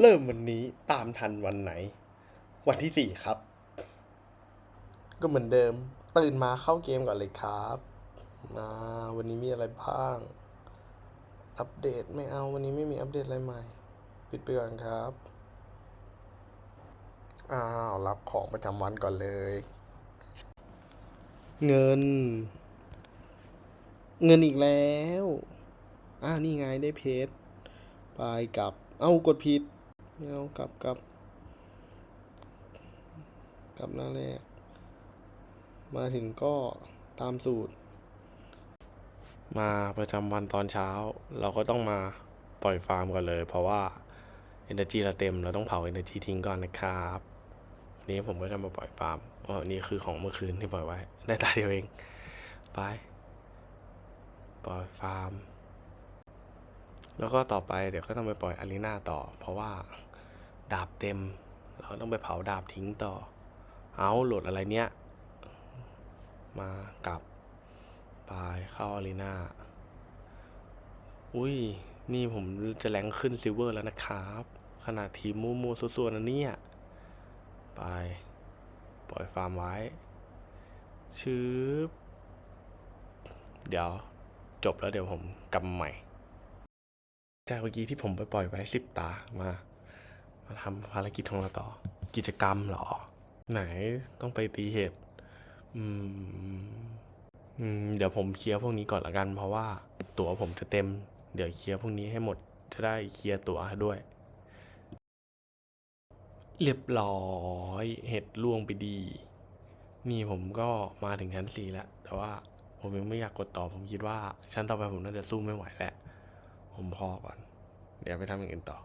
เริ่มวันนี้ตามทันวันไหน วันที่สี่ครับ ก็เหมือนเดิม ตื่นมาเข้าเกมก่อนเลยครับมาวันนี้มีอะไรบ้าง อัปเดตไม่เอาวันนี้ไม่มีอัปเดตอะไรใหม่ ปิดไปก่อนครับอ้าวรับของประจำวันก่อนเลย เงิน เงินอีกแล้ว อ่านี่ไงได้เพจไปกลับ เอ้ากดผิด ไม่เอากลับกลับ กลับหน้าแรก มาถึงก็ตามสูตร มาประจำวันตอนเช้า เราก็ต้องมาปล่อยฟาร์มก่อนเลย เพราะว่า Energy เราเต็ม เราต้องเผา Energy ทิ้งก่อนนะครับวันนี้ผมก็จะมาปล่อยฟาร์มอ๋อนี่คือของเมื่อคืนที่ปล่อยไว้ ได้ตาเดียวเอง ไป ปล่อยฟาร์ม แล้วก็ต่อไปเดี๋ยวก็ต้องไปปล่อยอารีนาต่อ เพราะว่า ดาบเต็ม เราต้องไปเผาดาบทิ้งต่อ เอาโหลดอะไรเนี้ย มากับไปเข้าอารีนาอุ้ย นี่ผมจะแรงขึ้นซิลเวอร์แล้วนะครับ ขนาดทีมมูมูส่วนๆนะเนี่ย ไป ปล่อยฟาร์มไว้ ชืบเดี๋ยวจบแล้วเดี๋ยวผมกลับมาใหม่ จากเมื่อกี้ที่ผมไปปล่อยไว้สิบตามา มาทำภารกิจของเราต่อ กิจกรรมเหรอ ไหนต้องไปตีเห็ดอืมอืม เดี๋ยวผมเคลียร์พวกนี้ก่อนละกัน เพราะว่า ตั๋วผมจะเต็ม เดี๋ยวเคลียร์พวกนี้ให้หมดจะได้เคลียร์ตั๋วด้วย เรียบร้อยเห็ดล่วงไปดี นี่ผมก็มาถึงชั้นสี่แล้ว แต่ว่าผมยังไม่อยากกดต่อ ผมคิดว่าชั้นต่อไปผมน่าจะสู้ไม่ไหวแล้ว ผมพอก่อน เดี๋ยวไปทำอย่างอื่นต่อ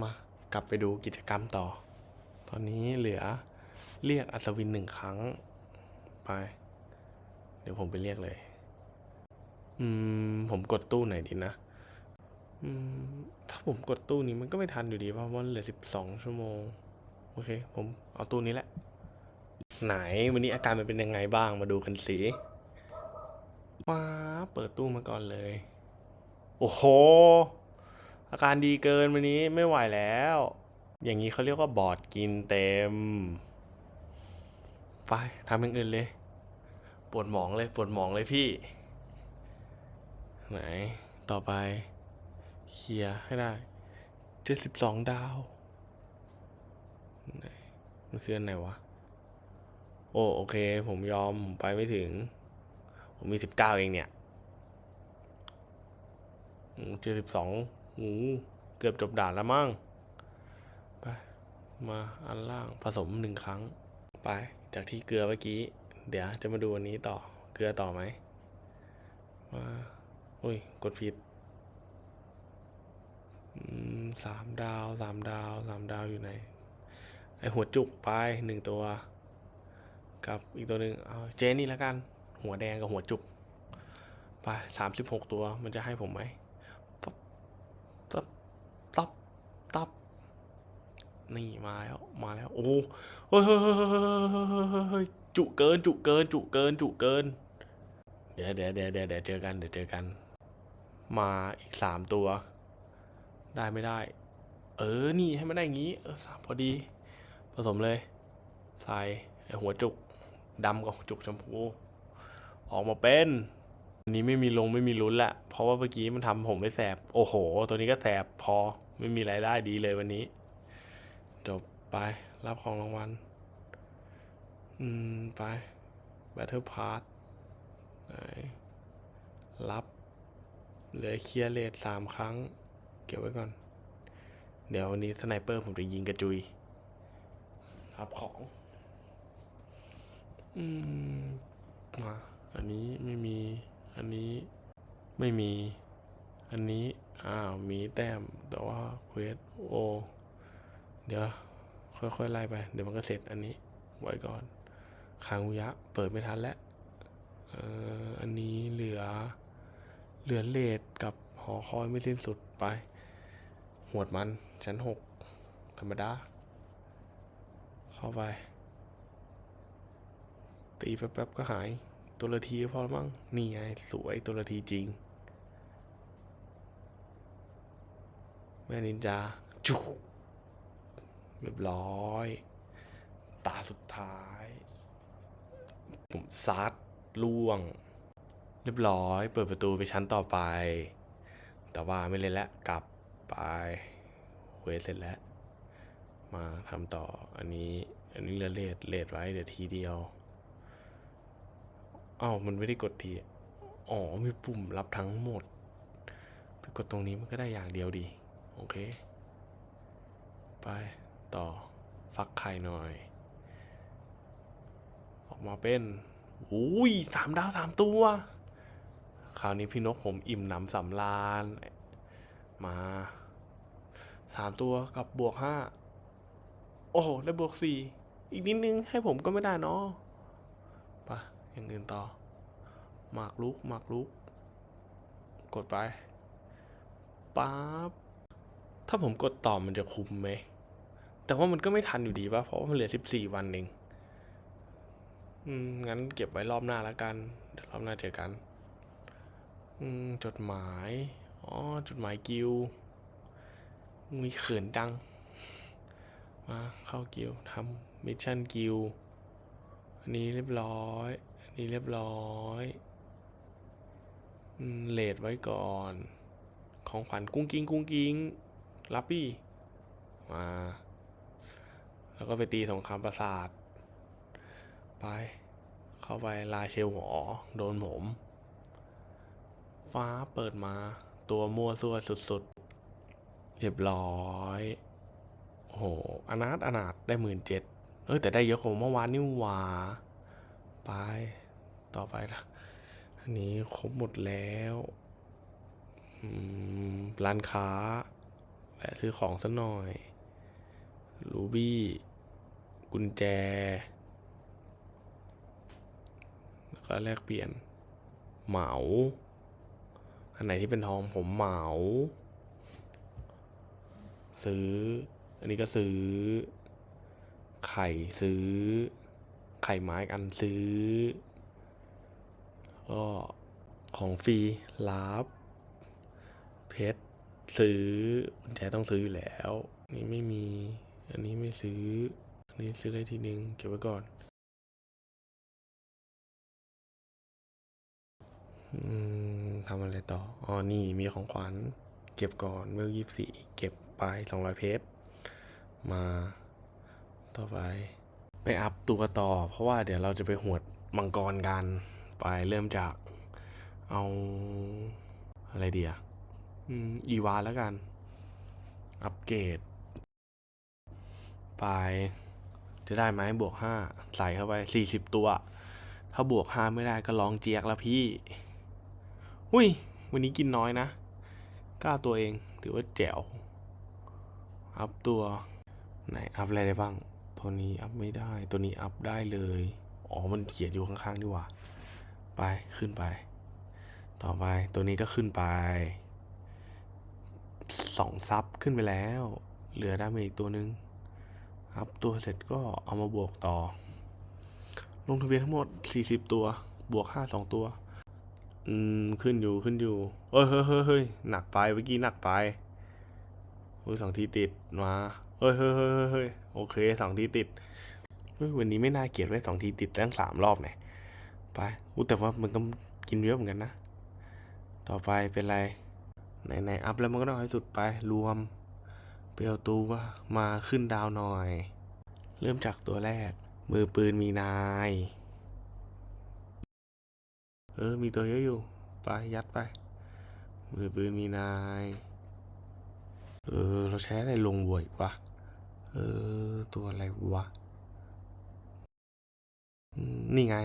มากลับไปดูกิจกรรมต่อ ตอนนี้เหลือเรียกอัศวินหนึ่งครั้ง ไป เดี๋ยวผมไปเรียกเลย อืม ผมกดตู้ไหนดีนะ อืม ถ้าผมกดตู้นี้มันก็ไม่ทันอยู่ดีเพราะว่ามันเหลือสิบสองชั่วโมง โอเค ผมเอาตู้นี้แหละ ไหนวันนี้อาการมันเป็นยังไงบ้างมาดูกันสิว้าเปิดตู้มาก่อนเลย โอ้โห อาการดีเกินวันนี้ไม่ไหวแล้ว อย่างนี้เขาเรียกว่าบอดกินเต็ม ไปทำอย่างอื่นเลย ปวดหมองเลย ปวดหมองเลยพี่ ไหน ต่อไป เคลียร์ให้ได้เจ็ดสิบสองดาวไหนมันคืออันไหนวะ โอ้โอเค ผมยอมผมไปไม่ถึง ผมมีสิบเก้าเองเนี่ยเจ็ดสิบสอง เกือบจบด่านแล้วมั้งไปมาอันล่างผสมหนึ่งครั้ง ไป จากที่เกลือเมื่อกี้ เดี๋ยวจะมาดูอันนี้ต่อเกลือต่อไหมมาอุ้ย กดผิดสามดาวสามดาวสามดาวอยู่ไหน ไอหัวจุกไปหนึ่งตัว กับอีกตัวหนึ่งเอาเจนี่แล้วกัน หัวแดงกับหัวจุก ไปสามสิบหกตัวมันจะให้ผมไหม ตับตับนี่มาแล้วมาแล้วโอ้เฮ้ยเฮ้ยเฮ้ยจุเกินจุเกินจุเกินจุเกิน เดี๋ยวเดี๋ยวเดี๋ยวเดี๋ยวเดี๋ยวเจอกันเดี๋ยวเจอกัน มาอีกสามตัว ได้ไม่ได้ เออนี่ให้มันได้อย่างงี้ เออสามพอดี ผสมเลยใส่ไอหัวจุกดำกับจุกชมพู ออกมาเป็นนนี้ไม่มีลงไม่มีลุ้นละเพราะว่าเมื่อกี้มันทำผมไม่แสบ โอ้โห ตัวนี้ก็แสบพอ ไม่มีรายได้ดีเลยวันนี้ จบไป รับของรางวัล อืม ไป Battle Pass ไหนรับเหลือเคลียร์เลทสามครั้ง เก็บไว้ก่อน เดี๋ยววันนี้สไนเปอร์ผมจะยิงกระจุย รับของ อืมมาอันนี้ไม่มี อันนี้ไม่มี อันนี้ อ้าวมีแต้มแต่ว่าเควสโอเดี๋ยว ค่อยๆไล่ไป เดี๋ยวมันก็เสร็จอันนี้ไว้ก่อนคางุยะ เปิดไม่ทันแล้วอันนี้เหลือ เหลือเลดกับหอคอยไม่สิ้นสุดไป หวดมัน ชั้นหกธรรมดา เข้าไป ตีแป๊บๆก็หาย ตัวละทีพอมั้งนี่ไงสวยตัวละทีจริง แม่นินจาจุกเรียบร้อย ตาสุดท้าย ผมซัดล่วง เรียบร้อย เปิดประตูไปชั้นต่อไป แต่ว่าไม่เล่นแล้วกลับไปเควสเสร็จแล้ว มาทำต่ออันนี้อันนี้เลเลดเลดไว้เดี๋ยวทีเดียวอ้าวมันไม่ได้กดที อ๋อ มีปุ่มรับทั้งหมด ไปกดตรงนี้มันก็ได้อย่างเดียวดี โอเค ไปต่อฟักไข่หน่อย ออกมาเป็นอุ้ยสามดาวสามตัว คราวนี้พี่นกผมอิ่มหนำสำราญ มาสามตัวกับบวกห้าโอ้โห ได้บวกสี่อีกนิดนึงให้ผมก็ไม่ได้เนาะไปะอย่างอื่นต่อ หมากลุกหมากลุก กดไปปั๊บ ถ้าผมกดต่อมันจะคุ้มไหม แต่ว่ามันก็ไม่ทันอยู่ดีป่ะ เพราะว่ามันเหลือสิบสี่วันเองอืม งั้นเก็บไว้รอบหน้าแล้วกัน เดี๋ยวรอบหน้าเจอกัน อืม จดหมาย อ๋อ จดหมายกิว มีเขินดัง มาเข้ากิวทำมิชชั่นกิว อันนี้เรียบร้อย อันนี้เรียบร้อยเลดไว้ก่อน ของขวัญกุ้งกิ้งกุ้งกิ้ง รับปี้มา แล้วก็ไปตีสงครามประสาท ไป เข้าไปลาเชลหอโดนผม ฟ้าเปิดมา ตัวมั่วซั่วสุดๆ เรียบร้อยโอ้โหอนาถอนาถได้หมื่นเจ็ดเอ้ยแต่ได้เยอะกว่าเมื่อวานนี่หว่า ไป ต่อไปละอันนี้ครบหมดแล้วร้านค้า แวะซื้อของสักหน่อย รูบี้ กุญแจ แล้วก็แลกเปลี่ยน เหมา อันไหนที่เป็นทองผมเหมา ซื้อ อันนี้ก็ซื้อ ไข่ซื้อ ไข่ไม้อันซื้อ ก็ของฟรีรับเพชร ซื้อกุญแจต้องซื้ออยู่แล้ว นี่ไม่มี อันนี้ไม่ซื้อ อันนี้ซื้อได้ทีนึงเก็บไว้ก่อนอืมทำอะไรต่อ อ๋อ นี่มีของขวัญ เก็บก่อนเวลยี่สี่เก็บไปสองร้อยเพชร มา ต่อไป ไปอัพตัวต่อ เพราะว่าเดี๋ยวเราจะไปหวดมังกรกัน ไปเริ่มจาก เอา อะไรเดียอืม อีวาแล้วกัน อัปเกรด ไป จะได้ไหมบวกห้าใส่เข้าไปสี่สิบตัว ถ้าบวกห้าไม่ได้ก็ลองเจียกแล้วพี่ อุ้ย วันนี้กินน้อยนะกล้าตัวเอง ถือว่าแจ๋ว อัพตัว ไหน อัพอะไรได้บ้าง ตัวนี้อัพไม่ได้ ตัวนี้อัพได้เลย อ๋อ มันเขียนอยู่ข้างๆดีกว่า ไป ขึ้นไป ต่อไป ตัวนี้ก็ขึ้นไป สองซับขึ้นไปแล้ว เหลือได้มาอีกตัวหนึ่งอัพตัวเสร็จก็เอามาบวกต่อ ลงทะเบียนทั้งหมด 40 ตัว บวก 5 2 ตัว อืม ขึ้นอยู่ขึ้นอยู่เฮ้ยเฮ้ยเฮ้ยเฮ้ยหนักไปเมื่อกี้หนักไปโอ้ยสองทีติดมาเฮ้ยเฮ้ยเฮ้ยเฮ้ยเฮ้ยโอเคสองทีติดเฮ้ยวันนี้ไม่น่าเกลียดไว้สองทีติดตั้งสามรอบเนี่ยไปอู้แต่ว่ามันก็กินเยอะเหมือนกันนะ ต่อไปเป็นไร ไหนไหนอัพแล้วมันก็ต้องให้สุดไปรวมเปลวตัวมาขึ้นดาวหน่อย เริ่มจากตัวแรก มือปืนมีนาย เออ มีตัวเยอะอยู่ ไป ยัดไป มือปืนมีนาย เออ เราใช้อะไรลงบวกอีกวะ เออ ตัวอะไรวะ นี่ไง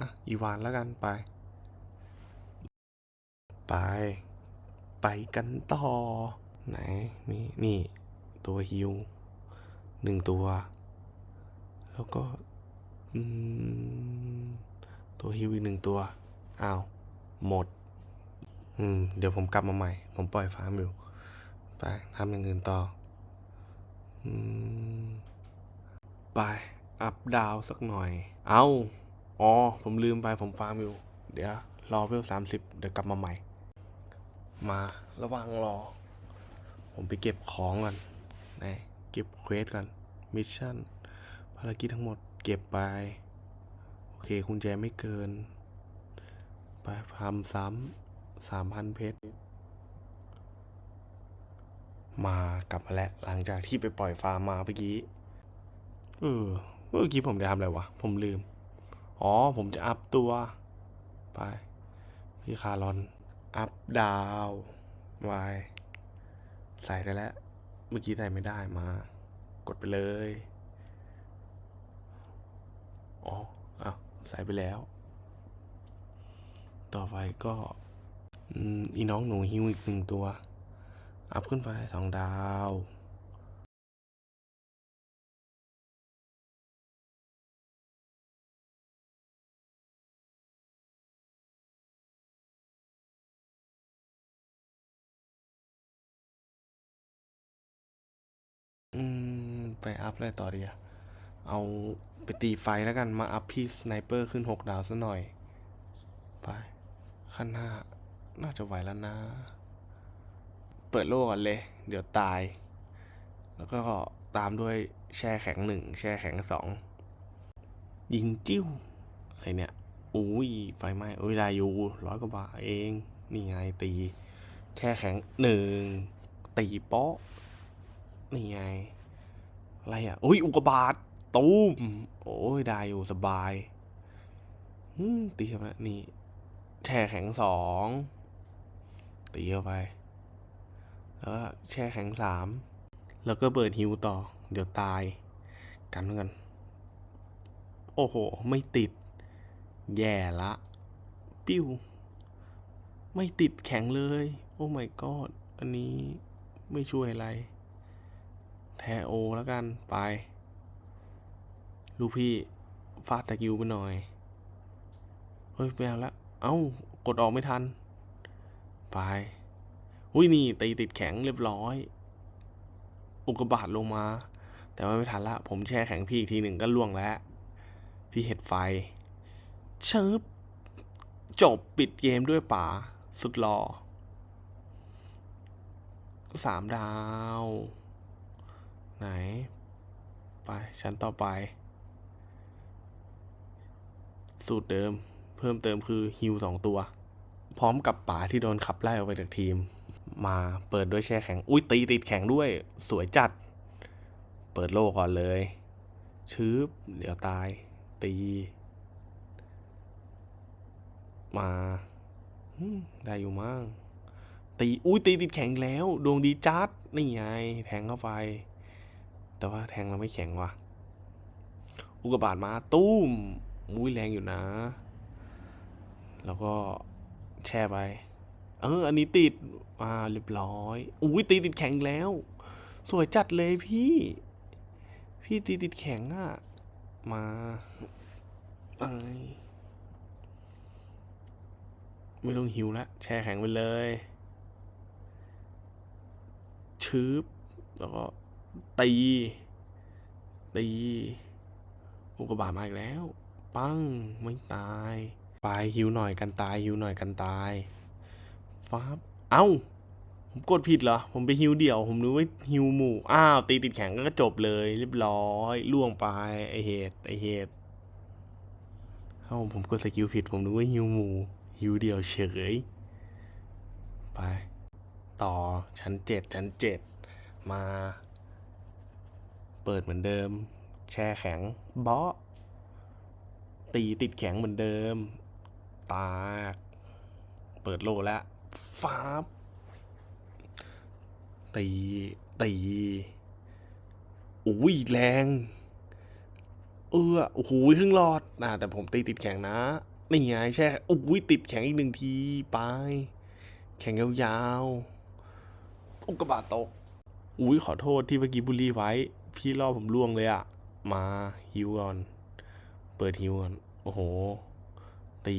อะ อีวานแล้วกันไป ไป ไปกันต่อ ไหนนี่นี่ตัวฮิวหนึ่งตัว แล้วก็ตัวฮิวอีกหนึ่งตัวอ้าวหมด อืม เดี๋ยวผมกลับมาใหม่ ผมปล่อยฟาร์มอยู่ ไปทำอย่างอื่นต่อ อืม ไป อัพดาวสักหน่อย เอาอ๋อ ผมลืมไปผมฟาร์มอยู่ เดี๋ยว รอเวลสามสิบเดี๋ยวกลับมาใหม่ มาระว่างรอ ผมไปเก็บของก่อนนะเก็บเควสก่อน มิชชั่น ภารกิจทั้งหมดเก็บไป โอเคคุณแจไม่เกิน ไปทำซ้ำสามพันเพชร มากลับมาแล้ว หลังจากที่ไปปล่อยฟาร์มมาเมื่อกี้ เออ เมื่อกี้ผมจะทำอะไรวะ ผมลืม อ๋อ ผมจะอัพตัว ไป พี่คารอน อัพดาววายใส่ได้แล้ว เมื่อกี้ใส่ไม่ได้มา กดไปเลย อ๋ออ้าวใส่ไปแล้ว ต่อไปก็อีน้องหนูฮิวอีกหนึ่งตัว อัพขึ้นไปสองดาว อืม ไปอัพอะไรต่อดีอะเอาไปตีไฟแล้วกันมาอัพพี่สไนเปอร์ขึ้นหกดาวซะหน่อย ไปขั้นห้าน่าจะไหวแล้วนะ เปิดโลกก่อนเลย เดี๋ยวตาย แล้วก็ตามด้วยแช่แข็งหนึ่งแช่แข็งสองยิงจิ้วอะไรเนี่ยอุ้ยไฟไหม้อุ้ยได้อยู่ร้อยกว่าบาทเอง นี่ไงตี แช่แข็งหนึ่งตีป๊ะ นี่ไง อะไรอะอุ้ยอุกบาตตูมโอ้ยได้อยู่สบายตีเข้าไปนี่แช่แข็งสองตีเข้าไป แล้วก็แช่แข็งสามแล้วก็เปิดฮิวต่อ เดี๋ยวตาย กันเหมือนกัน โอ้โห ไม่ติด แย่ละ ปิ้ว ไม่ติดแข็งเลย โอ้ my god อันนี้ไม่ช่วยอะไร แทโอแล้วกัน ไป ลูกพี่ ฟาดสกิลไปหน่อย เฮ้ยไม่เอาละ เอ้ากดออกไม่ทัน ไปอุ้ยนี่ตีติดแข็งเรียบร้อย อุกกาบาตลงมา แต่ว่าไม่ทันละ ผมแช่แข็งพี่อีกทีหนึ่งก็ล่วงแล้ว พี่เห็ดไฟเชิบจบปิดเกมด้วยป่า สุดหล่อสามดาว ไหน ไป ชั้นต่อไป สูตรเดิม เพิ่มเติมคือฮิวสองตัว พร้อมกับป๋าที่โดนขับไล่ออกไปจากทีม มาเปิดด้วยแช่แข็ง อุ้ยตีติดแข็งด้วย สวยจัด เปิดโลก่อนเลย ชื้บ เดี๋ยวตาย ตี มาได้อยู่มั้งตี อุ้ยตีติดแข็งแล้ว ดวงดีจัด นี่ไง แทงเข้าไป แต่ว่าแทงเราไม่แข็งว่ะ อุกกาบาตมาตุ้มอุ้ยแรงอยู่นะ แล้วก็แช่ไป เออ อันนี้ติดอ่าเรียบร้อย อุ้ยตีติดแข็งแล้ว สวยจัดเลยพี่ พี่ตีติดแข็งอะมาไอไม่ต้องหิวล้วแช่แข็งไปเลย ชืบแล้วก็ ตี ตีอุกบาตมาอีกแล้ว ปังไม่ตายไปหิวหน่อยกันตายหิวหน่อยกันตายฟ้าบเอ้า ผมกดผิดเหรอ ผมไปฮิวเดี่ยว ผมนึกว่าฮิวหมู่ อ้าว ตีติดแข็งก็จบเลย เรียบร้อยล่วงไปไอเหตุไอเหตุเอ้าผมกดสกิลผิด ผมนึกว่าฮิวหมู่ฮิวเดี่ยวเฉย ไป ต่อชั้นเจ็ดชั้นเจ็ดมา เปิดเหมือนเดิม แช่แข็งเบาะตีติดแข็งเหมือนเดิม ตากเปิดโลแล้วฟ้าบตี ตีอุ้ยแรง เออโอ้โหครึ่งหลอดนะแต่ผมตีติดแข็งนะ นี่ไงแช่อุ้ยติดแข็งอีกหนึ่งที ไป แข็งยาวๆอุกกาบาตตกอุ้ยขอโทษที่เมื่อกี้บุรีไว้ พี่ล่อผมล่วงเลยอะมาฮิวก่อน เปิดฮิวก่อน โอ้โห ตี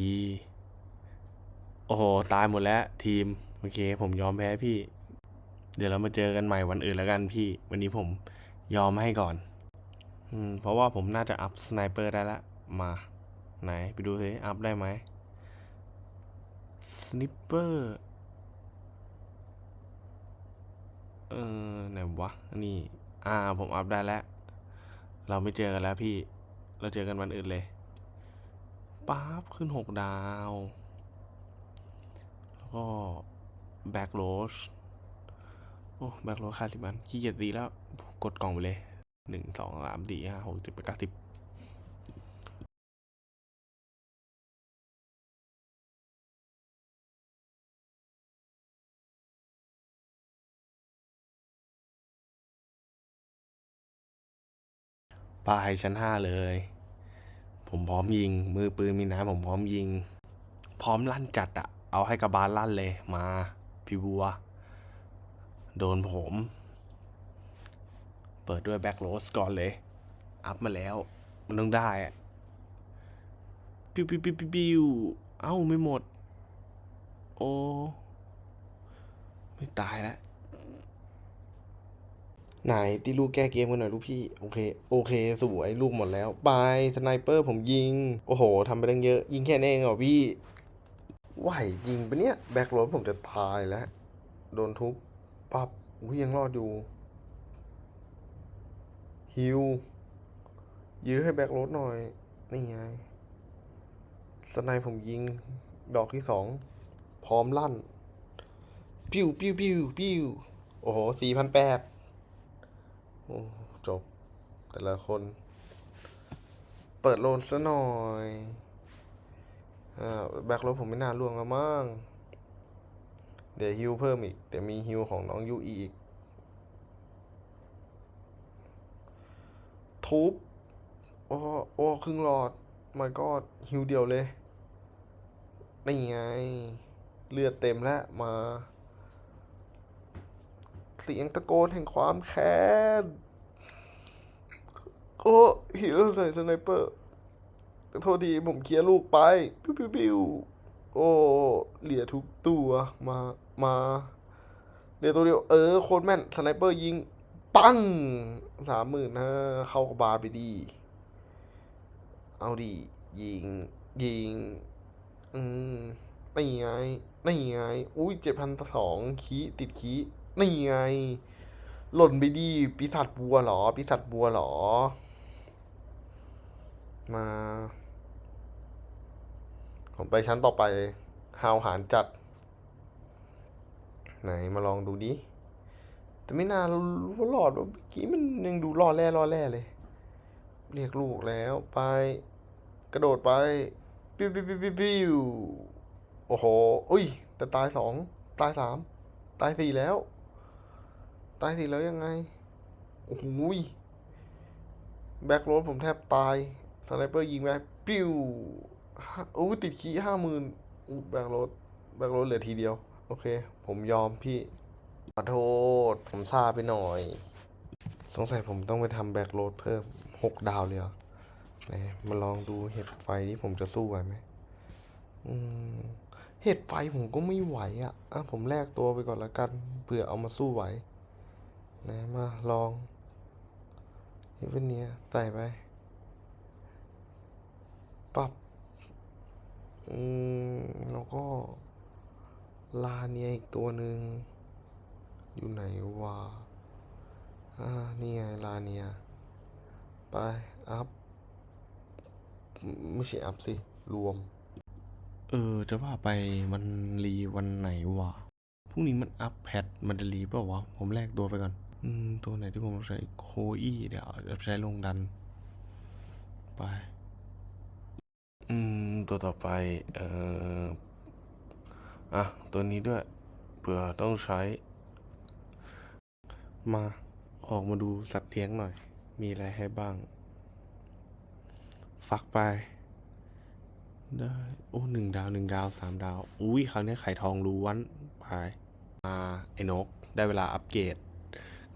โอ้โห ตายหมดแล้วทีม โอเค ผมยอมแพ้พี่ เดี๋ยวเรามาเจอกันใหม่วันอื่นแล้วกันพี่ วันนี้ผมยอมให้ก่อน อืม เพราะว่าผมน่าจะอัพสไนเปอร์ได้ละมา ไหน ไปดูสิอัพได้ไหมสไนเปอร์ เออไหนวะ นี่ อ่า ผมอัพได้แล้ว เราไม่เจอกันแล้วพี่ เราเจอกันวันอื่นเลยป๊าบขึ้นหกดาว แล้วก็แบ็กโรสโอ้แบ็กโรสค่าสิบมันขี้เกียจตีแล้ว กดกล่องไปเลยหนึ่งสองสามสี่ห้าหกเจ็ดแปดเก้าสิบ ป้ายชั้นห้าเลย ผมพร้อมยิง มือปืนมีน้ำผมพร้อมยิง พร้อมลั่นจัดอะเอาให้กระบาลลั่นเลยมา พี่บัว โดนผม เปิดด้วยแบ็คโรสก่อนเลย อัพมาแล้ว มันต้องได้อะปิ้วปิ้วปิ้วปิ้วปวเอ้าไม่หมด โอ้ ไม่ตายแล้ว ไหนตีลูกแก้เกมกันหน่อยลูกพี่โอเคโอเค สวยลูกหมดแล้วบายสไนเปอร์ผมยิง โอ้โหทำไปตั้งเยอะ ยิงแค่นี้เองเหรอพี่ไหวยิงปะเนี่ยแบ็คโรสผมจะตายแล้ว โดนทุบปับอุ้ยยังรอดอยู่ฮิวยื้อให้แบ็คโรสหน่อย นี่ไงสไนผมยิง ดอกที่สองพร้อมลั่น ปิ้วปิ้วปิ้วปิ้วโอ้โหสี่พันแปด จบ แต่ละคน เปิดโลนซะหน่อยอ่าแบ็คโรสผมไม่น่าล่วงแล้วมั้งเดี๋ยวฮิวเพิ่มอีก เดี๋ยวมีฮิวของน้องยูอีก ทุบ โอ้โอ้ครึ่งหลอดมาก็ฮิวเดียวเลย นี่ไง เลือดเต็มแล้วมา สียงตะโกนแห่งความแค้นโอ้หิวใส่สไนเปอร์โทษทีผมเคลียร์ลูกไปปิ้วปิ้วปิ้วโอ้เหลียทุกตัวมามาเหลียตัวเดียวเออโคตรแม่นสไนเปอร์ยิง ปังสามหมื่นห้าเข้ากระบาไปดี เอาดี ยิง ยิง อืมนี่ไงนี่ไง อุ้ยเจ็ดพันสองคีติดคี นี่ไง หล่นไปดีปีศาจบัวเหรอปีศาจบัวเหรอ มา ผมไปชั้นต่อไปหาวหารจัด ไหนมาลองดูดิแต่ไม่น่ารู้ว่ารอดว่าเมื่อกี้มันยังดูรอแร่รอแร่เลย เรียกลูกแล้วไป กระโดดไป ปิ้วปิ้วปิ้วปิ้วปิ้วโอ้โห อุ้ย แต่ตายสอง ตายสาม ตายสี่แล้ว ตายสี่แล้วยังไง โอ้โหยแบ็คโรดผมแทบตายสไนเปอร์ยิงไปปิ้วโอ้ติดขี้ห้าหมื่นแบ็คโรดแบ็คโรดเหลือทีเดียว โอเค ผมยอมพี่ ขอโทษ ผมซาไปหน่อย สงสัยผมต้องไปทำแบ็คโรดเพิ่มหกดาวเลยหรอไหนมาลองดูเห็ดไฟที่ผมจะสู้ไหวไหมอืมเห็ดไฟผมก็ไม่ไหวอะอะผมแลกตัวไปก่อนละกันเผื่อเอามาสู้ไหว ไหนมาลองเฮเวนเนียใส่ไปปรับอืมแล้วก็ลาเนียอีกตัวหนึ่งอยู่ไหนวะอ่านี่ไงลาเนีย ไป อัพ ไม่ใช่อัพสิ รวม เออ จะว่าไปมันรีวันไหนวะพรุ่งนี้มันอัพแพทมันจะรีเปล่าวะ ผมแลกตัวไปก่อน อืม ตัวไหนที่ผมใช้โคอี้เดี๋ยวจะใช้ลงดัน ไป อืม ตัวต่อไป เอ่อ อะ ตัวนี้ด้วย เผื่อต้องใช้ มาออกมาดูสัตว์เลี้ยงหน่อย มีอะไรให้บ้าง ฟักไป ได้ โอ้หนึ่งดาวหนึ่งดาวสามดาว อุ้ยคราวนี้ไข่ทองล้วนไป มาไอ้นก ได้เวลาอัปเกรด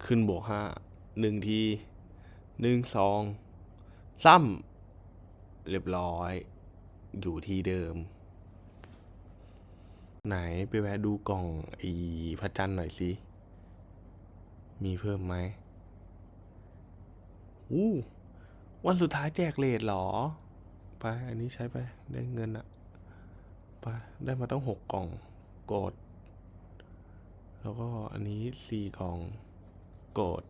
ขึ้นบวกห้าหนึ่งทีหนึ่งสองซ้ำเรียบร้อย อยู่ที่เดิม ไหนไปแวะดูกล่องไอีพระจันทร์หน่อยสิมีเพิ่มไหมอู้วันสุดท้ายแจกเลทหรอ ไป อันนี้ใช้ไป ได้เงินอะไป ได้มาต้องหกกล่อง กด แล้วก็อันนี้สี่กล่อง โกด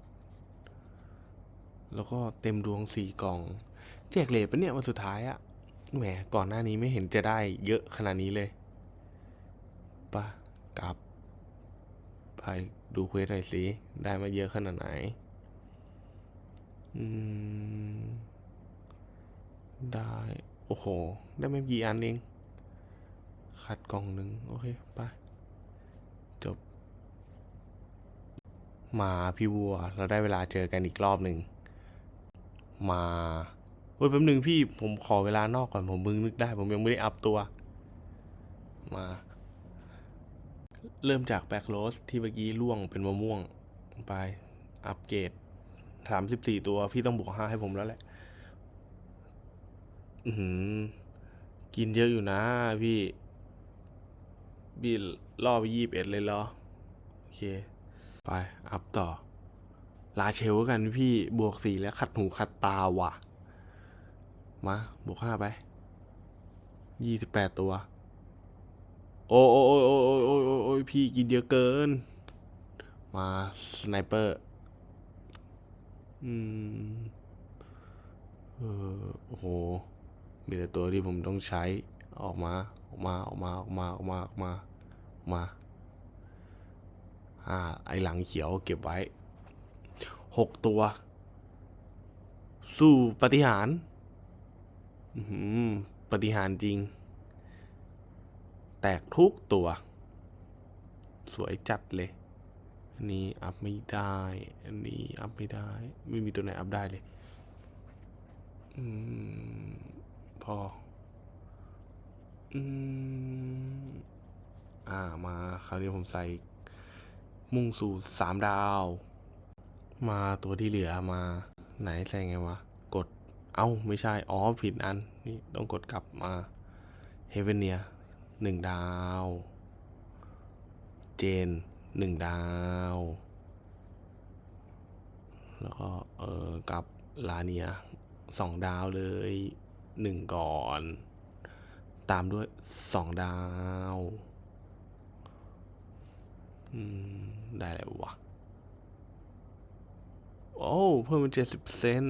แล้วก็เต็มดวงสี่กล่อง แจกเลทปะเนี่ยวันสุดท้ายอะแหมก่อนหน้านี้ไม่เห็นจะได้เยอะขนาดนี้เลยปะกลับ ไปดูเควสหน่อยสิได้มาเยอะขนาดไหน อืม ได้ โอ้โห ได้ไม่กี่อันเองคัดกล่องหนึ่งโอเค ไป จบ มาพี่วัว เราได้เวลาเจอกันอีกรอบหนึ่ง มาเฮ้ยแป๊บหนึ่งพี่ผมขอเวลานอกก่อนผมมึงนึกได้ ผมยังไม่ได้อัพตัว มา เริ่มจากแบ็คโรสที่เมื่อกี้ล่วงเป็นมะม่วงไปอัปเกรดสามสิบสี่ตัว พี่ต้องบวกห้าให้ผมแล้วแหละ อือหือกินเยอะอยู่นะพี่ พี่ล่อไปยี่สิบเอ็ดเลยเหรอ โอเค ไป อัพต่อ ลาเชลกันพี่บวกสี่แล้วขัดหูขัดตาว่ะ มา บวกห้าไปยี่สิบแปดตัว โอ้โอ้โอ้โอ้โอ้โอ้โอ้พี่กินเยอะเกิน มาสไนเปอร์ อืม เออโอ้โห มีแต่ตัวที่ผมต้องใช้ออกมา ออกมา ออกมา ออกมา ออกมา ออกมา มา อ่าไอหลังเขียวเก็บไว้หกตัว สู้ปฏิหารหปฏิหารจริง แตกทุกตัว สวยจัดเลย อันนี้อัพไม่ได้ อันนี้อัพไม่ได้ ไม่มีตัวไหนอัพได้เลยอพอ อืม อ่ามาคราวนี้ผมใส่ มุ่งสู่สามดาว มาตัวที่เหลือมา ไหนใส่ไงวะ กด เอ้า ไม่ใช่ อ๋อ ผิดอัน นี่ต้องกดกลับมาเฮเวนเนียหนึ่งดาว เจนหนึ่งดาว แล้วก็ เออกับลาเนียสองดาวเลยหนึ่งก่อน ตามด้วยสองดาว อืม ได้แล้ววะ โอ้ เพิ่มเป็นเจ็ดสิบเซน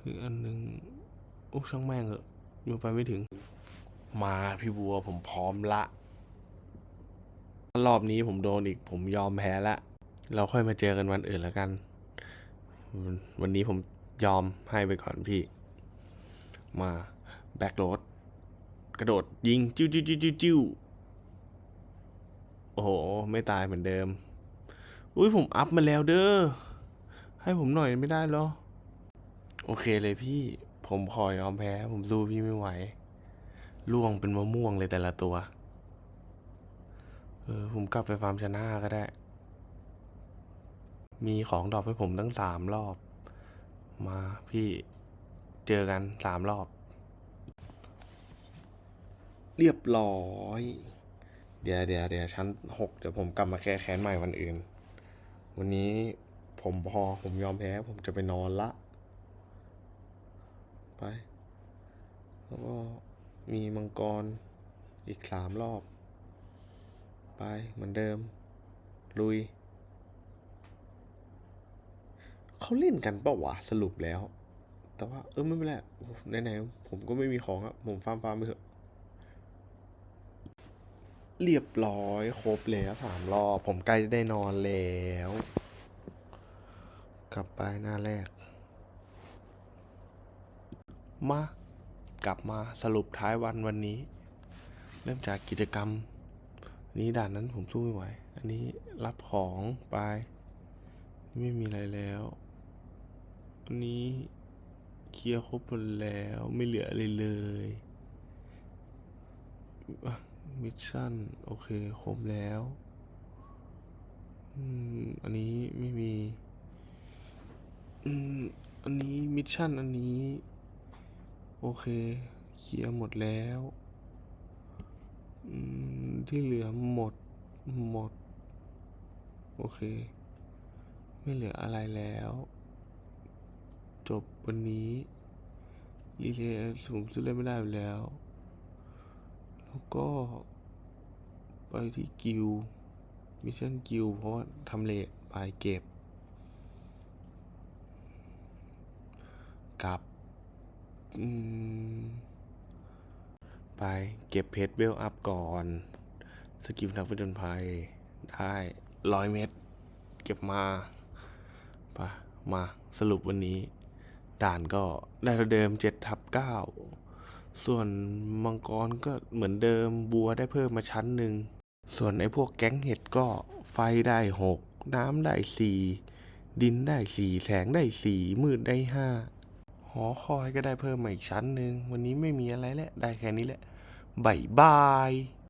คืออันหนึ่งโอ้ช่างแม่งเหอะยังไปไม่ถึง มาพี่บัวผมพร้อมละ รอบนี้ผมโดนอีก ผมยอมแพ้ละ เราค่อยมาเจอกันวันอื่นแล้วกัน วันนี้ผมยอมให้ไปก่อนพี่ มาแบ็กโรดกระโดดยิง จิ้วจิ้วจิ้วจิ้วจว อ้โห ไม่ตายเหมือนเดิม อุ้ยผมอัพมาแล้วเด้อ ให้ผมหน่อยไม่ได้เหรอ โอเคเลยพี่ ผมขอยอมแพ้ ผมสู้พี่ไม่ไหว ล่วงเป็นมะม่วงเลยแต่ละตัว เออ ผมกลับไปฟาร์มชนะก็ได้ มีของดรอปให้ผมตั้งสามรอบ มาพี่ เจอกันสามรอบ เรียบร้อย เดี๋ยวเดี๋ยวเดี๋ยวชั้นหกเดี๋ยวผมกลับมาแก้แค้นใหม่วันอื่น วันนี้ผมพอผมยอมแพ้ ผมจะไปนอนละ ไป แล้วก็มีมังกรอีกสามรอบ ไปเหมือนเดิม ลุย เขาเล่นกันเปล่าวะสรุปแล้ว แต่ว่า เออไม่เป็นไรไหนๆผมก็ไม่มีของอะผมฟาร์มฟาร์มไปเถอะ เรียบร้อย ครบแล้วสามรอบ ผมใกล้จะได้นอนแล้ว กลับไปหน้าแรก มากลับมาสรุปท้ายวันวันนี้ เริ่มจากกิจกรรม นี้ด่านนั้นผมสู้ไม่ไหว อันนี้รับของไป ไม่มีอะไรแล้วอันนี้เคลียร์ครบหมดแล้วไม่เหลืออะไรเลย มิชชั่น โอเคครบแล้วอันนี้ไม่มีอันนี้มิชชั่นอันนี้ โอเคเคลียร์หมดแล้วที่เหลือหมดหมด โอเค ไม่เหลืออะไรแล้ว จบวันนี้รีเลย์สูงสุดเล่นไม่ได้แล้ว แล้วก็ไปที่กิวมิชชั่นกิลเพราะว่าทำเลทไปเก็บ กับไปเก็บเพชรเวลอัพก่อน สกิลนักผจญภัยได้ร้อยเม็ดเก็บมาไปมาสรุปวันนี้ ด่านก็ได้เท่าเดิมเจ็ดทับเก้า ส่วนมังกรก็เหมือนเดิมบัวได้เพิ่มมาชั้นหนึ่ง ส่วนไอ้พวกแก๊งเห็ดก็ไฟได้หกน้ำได้สี่ดินได้สี่แสงได้สี่มืดได้ห้าหอคอยก็ได้เพิ่มมาอีกชั้นหนึ่ง วันนี้ไม่มีอะไรแล้ว ได้แค่นี้แหละบายบาย